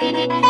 Thank you.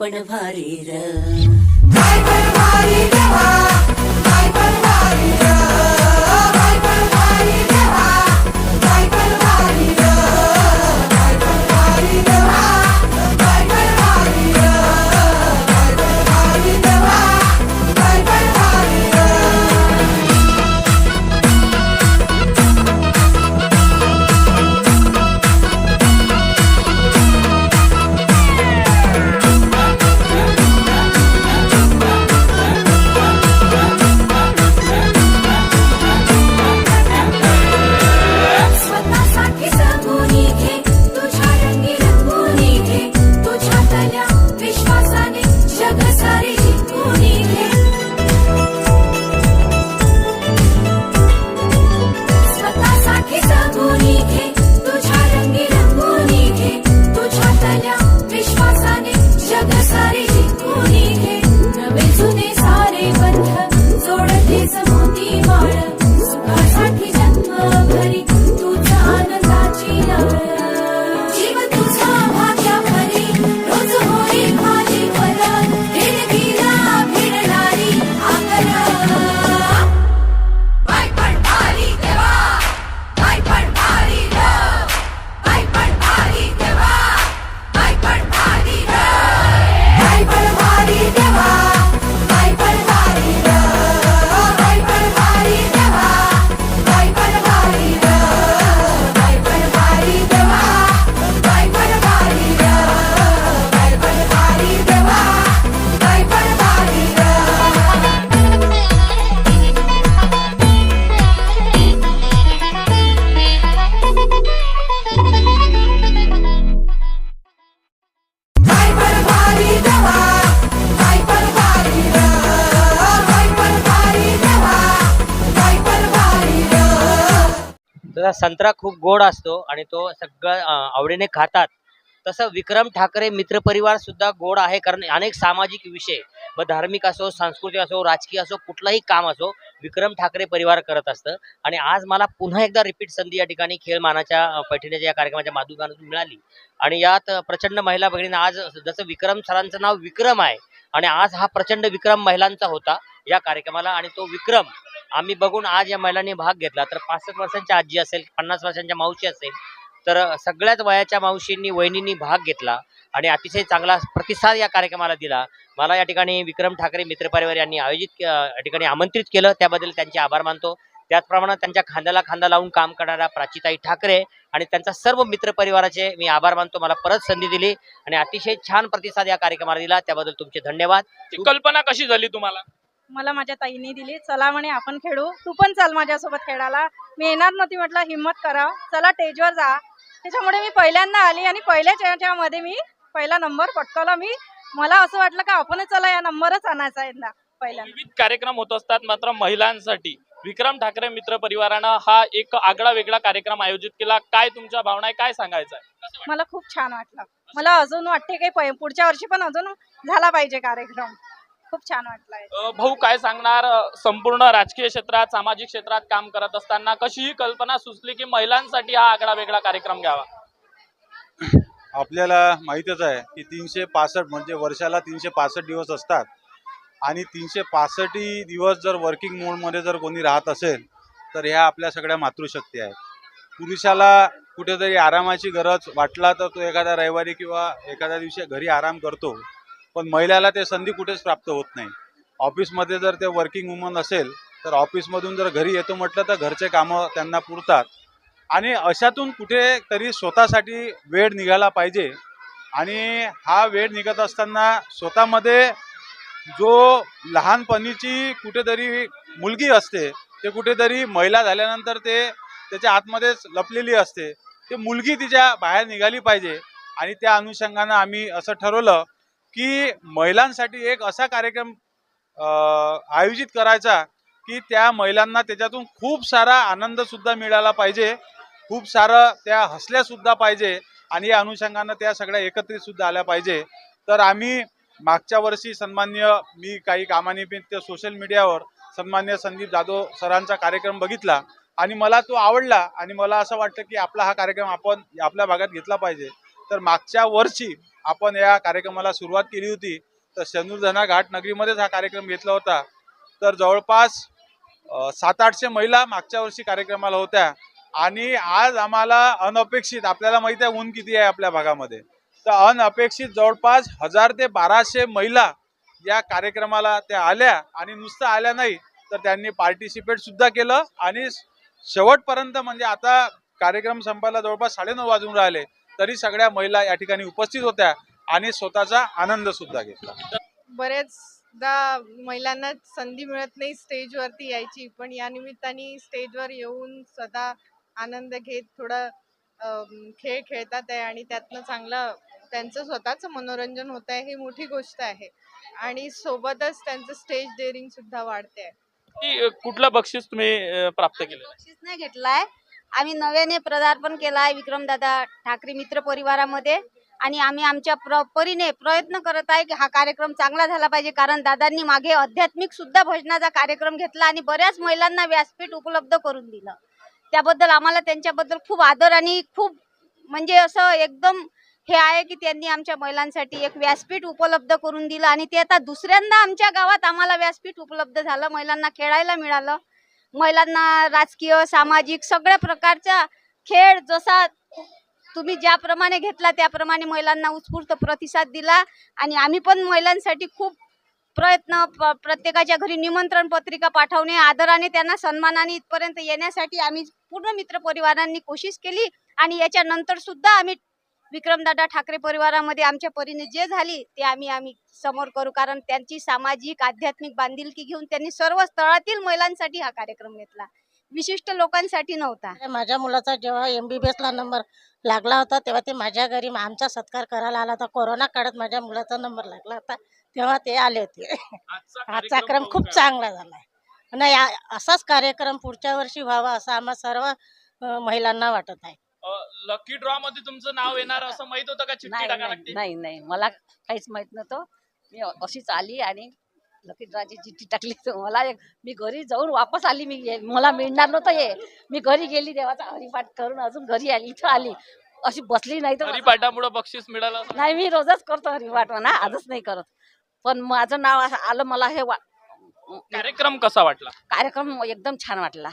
पण भारी र. संत्रा खूप गोड असतो आणि तो सगळं आवडीने खातात. तसं विक्रम ठाकरे मित्रपरिवार सुद्धा गोड आहे कारण अनेक सामाजिक विषय व धार्मिक असो सांस्कृतिक असो राजकीय असो कुठलंही काम असो विक्रम ठाकरे परिवार करत असतं. आणि आज मला पुन्हा एकदा रिपीट संधी या ठिकाणी खेळ मानाच्या अं, पैठणीच्या या कार्यक्रमाच्या माध्यमातून मिळाली. आणि यात प्रचंड महिला भगिनींना आज जसं विक्रम सरांचं नाव विक्रम आहे आणि आज हा प्रचंड विक्रम महिलांचा होता या कार्यक्रमाला. आणि तो विक्रम आम्ही बघून आज या महिलांनी भाग घेतला. तर पासष्ट वर्षांच्या आजी असेल पन्नास वर्षांच्या मावशी असेल तर सगळ्याच वयाच्या मावशींनी वहिनींनी भाग घेतला आणि अतिशय चांगला प्रतिसाद या कार्यक्रमाला दिला. मला या ठिकाणी विक्रम ठाकरे मित्रपरिवार यांनी आयोजित या ठिकाणी आमंत्रित केलं. त्याबद्दल त्यांचे आभार मानतो. त्याचप्रमाणे त्यांच्या खांद्याला खांदा लावून काम करणाऱ्या प्राचीताई ठाकरे आणि त्यांचा सर्व मित्रपरिवाराचे मी आभार मानतो. मला परत संधी दिली आणि अतिशय छान प्रतिसाद या कार्यक्रमाला दिला. त्याबद्दल तुमचे धन्यवाद. कल्पना कशी झाली तुम्हाला? मला माझ्या ताईने दिली. चला म्हणे आपण खेळू. तू पण चल माझ्यासोबत खेळायला. मी येणार नव्हती म्हटलं हिंमत करा. चला स्टेजवर जा. त्याच्यामुळे मी पहिल्यांदा आली आणि पहिल्याच याच्यामध्ये मी पहिला नंबर पटकावला मी. मला असं वाटलं का आपणच चला या नंबरच आणायचा यंदा पहिल्यांदा. विविध कार्यक्रम होत असतात मात्र महिलांसाठी. विक्रम ठाकरे मित्र परिवारानं हा एक आगळा वेगळा कार्यक्रम आयोजित केला. काय तुमच्या भावना आहे? काय सांगायचं आहे? मला खूप छान वाटलं. मला अजून वाटते की पुढच्या वर्षी पण अजून झाला पाहिजे कार्यक्रम. खूप छान वाटलंय. भाऊ काय सांगणार? संपूर्ण राजकीय क्षेत्रात सामाजिक क्षेत्रात काम करत असताना कशी ही कल्पना सुचली की महिलांसाठी हा आगळा वेगळा कार्यक्रम घ्यावा. आपल्याला माहीतच आहे की तीनशे पासष्ट म्हणजे वर्षाला तीनशे पासष्ट दिवस असतात. आणि तीनशे पासष्टही दिवस जर वर्किंग मोडमध्ये जर कोणी राहत असेल तर ह्या आपल्या सगळ्या मातृशक्ती आहेत. पुरुषाला कुठेतरी आरामाची गरज वाटला तर तो एखादा रविवारी किंवा एखाद्या दिवशी घरी आराम करतो. पण महिलाला ते संधी कुठेच प्राप्त होत नाही. ऑफिसमध्ये जर ते वर्किंग वुमन असेल तर ऑफिसमधून जर घरी येतो म्हटलं तर घरचे कामं त्यांना पुरतात. आणि अशातून कुठेतरी स्वतःसाठी वेळ निघाला पाहिजे. आणि हा वेळ निघत असताना स्वतःमध्ये जो लहानपणीची कुठेतरी मुलगी असते ते कुठेतरी महिला झाल्यानंतर ते त्याच्या आतमध्येच लपलेली असते. ते मुलगी तिच्या बाहेर निघाली पाहिजे. आणि त्या अनुषंगानं आम्ही असं ठरवलं की महिलांसाठी एक असा कार्यक्रम आयोजित करायचा की त्या महिलांना त्याच्यातून खूप सारा आनंद सुद्धा मिळाला पाहिजे खूप सारं त्या हसल्या सुद्धा पाहिजे आणि या अनुषंगानं त्या सगळ्या एकत्रित सुद्धा आल्या पाहिजे. तर आम्ही मागच्या वर्षी सन्मान्य मी काही कामानिमित्त सोशल मीडियावर सन्मान्य संदीप जाधव सरांचा कार्यक्रम बघितला आणि मला तो आवडला आणि मला असं वाटतं की आपला हा कार्यक्रम आपण आपल्या भागात घेतला पाहिजे. तर मागच्या वर्षी आपण या कार्यक्रमाला सुरुवात केली होती तर शनुर्धना घाट नगरीमध्येच हा कार्यक्रम घेतला होता. तर जवळपास सात आठशे महिला मागच्या वर्षी कार्यक्रमाला होत्या. आणि आज आम्हाला अनपेक्षित आपल्याला माहिती आहे ऊन किती आहे आपल्या भागामध्ये. तर अनअपेक्षित जवळपास हजार ते बाराशे महिला या कार्यक्रमाला त्या आल्या आणि नुसतं आल्या नाही तर त्यांनी पार्टिसिपेट सुद्धा केलं. आणि शेवटपर्यंत म्हणजे आता कार्यक्रम संपायला जवळपास साडेनऊ वाजून राहिले. तरी सगळ्या महिला या ठिकाणी उपस्थित होत्या आणि स्वतःचा आनंद सुद्धा घेतला. बरेचदा महिलांना संधी मिळत नाही स्टेजवरती यायची पण या निमित्ताने स्टेजवर येऊन स्वतः आनंद घेत थोडं खेळ खेळतात आहे आणि त्यातनं चांगलं त्यांचं स्वतःचं मनोरंजन होत आहे ही मोठी गोष्ट आहे. आणि सोबतच त्यांचं स्टेज डेअरिंग सुद्धा वाढते आहे. की, अ, कुठलं बक्षीस तुम्ही प्राप्त केलं? बक्षीस नाही घेतलाय. आम्ही नव्याने पदार्पण आहे विक्रमदादा ठाकरे मित्र परिवारामध्ये. आणि आम्ही आमच्या प्र परीने प्रयत्न करत आहे की हा कार्यक्रम चांगला झाला पाहिजे कारण दादांनी मागे आध्यात्मिक सुद्धा भजनाचा कार्यक्रम घेतला आणि बऱ्याच महिलांना व्यासपीठ उपलब्ध करून दिलं. त्याबद्दल आम्हाला त्यांच्याबद्दल खूप आदर आणि खूप म्हणजे असं एकदम हे आहे की त्यांनी आमच्या महिलांसाठी एक व्यासपीठ उपलब्ध करून दिलं. आणि ते आता दुसऱ्यांदा आमच्या गावात आम्हाला व्यासपीठ उपलब्ध झालं महिलांना खेळायला मिळालं. महिलांना राजकीय सामाजिक सगळ्या प्रकारचा खेळ जसा तुम्ही ज्याप्रमाणे घेतला त्याप्रमाणे महिलांना उत्स्फूर्त प्रतिसाद दिला. आणि आम्ही पण महिलांसाठी खूप प्रयत्न प- प्रत्येकाच्या घरी निमंत्रण पत्रिका पाठवणे आदराने त्यांना सन्मानाने इथपर्यंत येण्यासाठी आम्ही पूर्ण मित्र परिवारांनी कोशिश केली. आणि याच्यानंतर सुद्धा आम्ही विक्रमदादा ठाकरे परिवारामध्ये आमच्या परीने जे झाली ते आम्ही आम्ही समोर करू. कारण त्यांची सामाजिक आध्यात्मिक बांधिलकी घेऊन त्यांनी सर्व स्थळातील महिलांसाठी हा कार्यक्रम घेतला. विशिष्ट लोकांसाठी नव्हता. माझ्या मुलाचा जेव्हा एम बी बी एसला नंबर लागला होता तेव्हा ते माझ्या घरी आमचा सत्कार करायला आला होता. कोरोना काळात माझ्या मुलाचा नंबर लागला होता तेव्हा ते आले होते. आजचा क्रम खूप चांगला झाला आहे नाही असाच कार्यक्रम पुढच्या वर्षी व्हावा असं आम्हा सर्व महिलांना वाटत आहे. लकी ड्रॉ मध्ये तुमचं नाव येणार असं माहीत होतं का? चिठ्ठी नाही टाका नाही लागते. नाही नाही. मला काहीच माहीत नव्हतं. मी अ- अशीच आली आणि लकी ड्राची चिठ्ठी टाकली. तर मला एक- मी घरी जाऊन वापस आली. मी मला मिळणार नव्हतं हे. मी घरी गेली देवाचा हरिपाठ करून अजून घरी आली इथं आली. अशी बसली नाही तर हरिपाठामुळे बक्षीस मिळालं असं. नाही मी रोजच करतो हरिपाठ म्हणा आजच नाही करत. पण माझं नाव असं आलं मला हे वा- कार्यक्रम कसा वाटला? कार्यक्रम एकदम छान वाटला.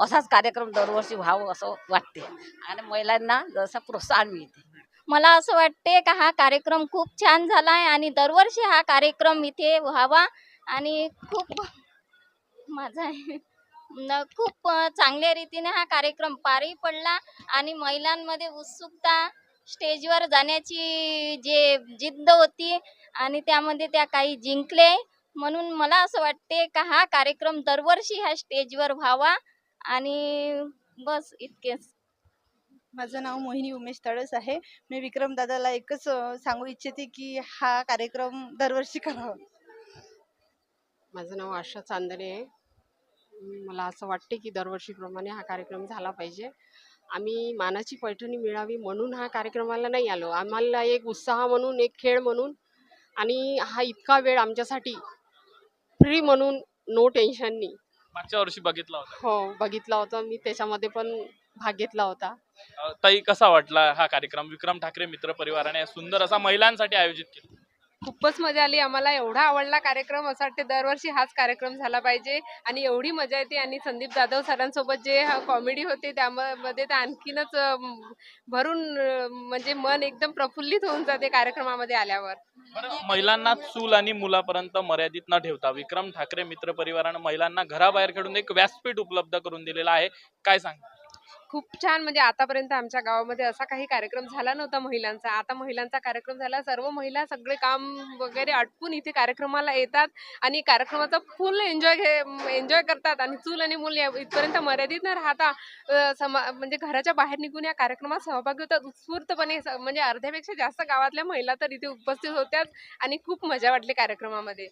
असाच कार्यक्रम दरवर्षी व्हावं असं वाटते. आणि महिलांना जसं प्रोत्साहन मिळते. मला असं वाटते का हा कार्यक्रम खूप छान झाला आहे आणि दरवर्षी हा कार्यक्रम इथे व्हावा आणि खूप माझा आहे न खूप चांगल्या रीतीने हा कार्यक्रम पारही पडला आणि महिलांमध्ये उत्सुकता स्टेजवर जाण्याची जे जिद्द होती आणि त्यामध्ये त्या काही जिंकले. म्हणून मला असं वाटते का हा कार्यक्रम दरवर्षी ह्या स्टेजवर व्हावा आणि बस इतकेच. माझं नाव मोहिनी उमेश तळस आहे. मी विक्रम दादाला एकच सांगू इच्छिते की हा कार्यक्रम दरवर्षी करावा. माझं नाव आशा चांदणे आहे. मला असं वाटते की दरवर्षीप्रमाणे हा कार्यक्रम झाला पाहिजे. आम्ही मानाची पैठणी मिळावी म्हणून हा कार्यक्रमाला नाही आलो. आम्हाला एक उत्साह म्हणून एक खेळ म्हणून आणि हा इतका वेळ आमच्यासाठी फ्री म्हणून नो टेन्शननी मागच्या वर्षी बघितला होता. हो बघितला होता. मी त्याच्यामध्ये पण भाग घेतला होता. अ, ताई कसा वाटला हा कार्यक्रम? विक्रम ठाकरे मित्र परिवाराने सुंदर असा महिलांसाठी आयोजित केला. खूपच मजा आली. आम्हाला एवढा आवडला कार्यक्रम. असं वाटते दरवर्षी हाच कार्यक्रम झाला पाहिजे. आणि एवढी मजा येते. आणि संदीप जाधव सरांसोबत जे कॉमेडी होते त्यामध्ये तर आणखीनच भरून म्हणजे मन एकदम प्रफुल्लित होऊन जाते कार्यक्रमामध्ये आल्यावर. महिलांना चूल आणि मुलापर्यंत मर्यादित न ठेवता विक्रम ठाकरे मित्र परिवारानं महिलांना घराबाहेर खेळून एक व्यासपीठ उपलब्ध करून दिलेला आहे. काय सांग खूप छान म्हणजे आतापर्यंत आमच्या गावामध्ये असा काही कार्यक्रम झाला नव्हता महिलांचा. आता महिलांचा कार्यक्रम झाला सर्व महिला सगळे काम वगैरे आटपून इथे कार्यक्रमाला येतात आणि कार्यक्रमाचा फुल एन्जॉय घे एन्जॉय करतात आणि चूल आणि मूल इथपर्यंत मर्यादित न राहता समा म्हणजे घराच्या बाहेर निघून या कार्यक्रमात सहभागी होतात. उत्स्फूर्तपणे स- म्हणजे अर्ध्यापेक्षा जास्त गावातल्या महिला तर इथे उपस्थित होत्याच आणि खूप मजा वाटली कार्यक्रमामध्ये.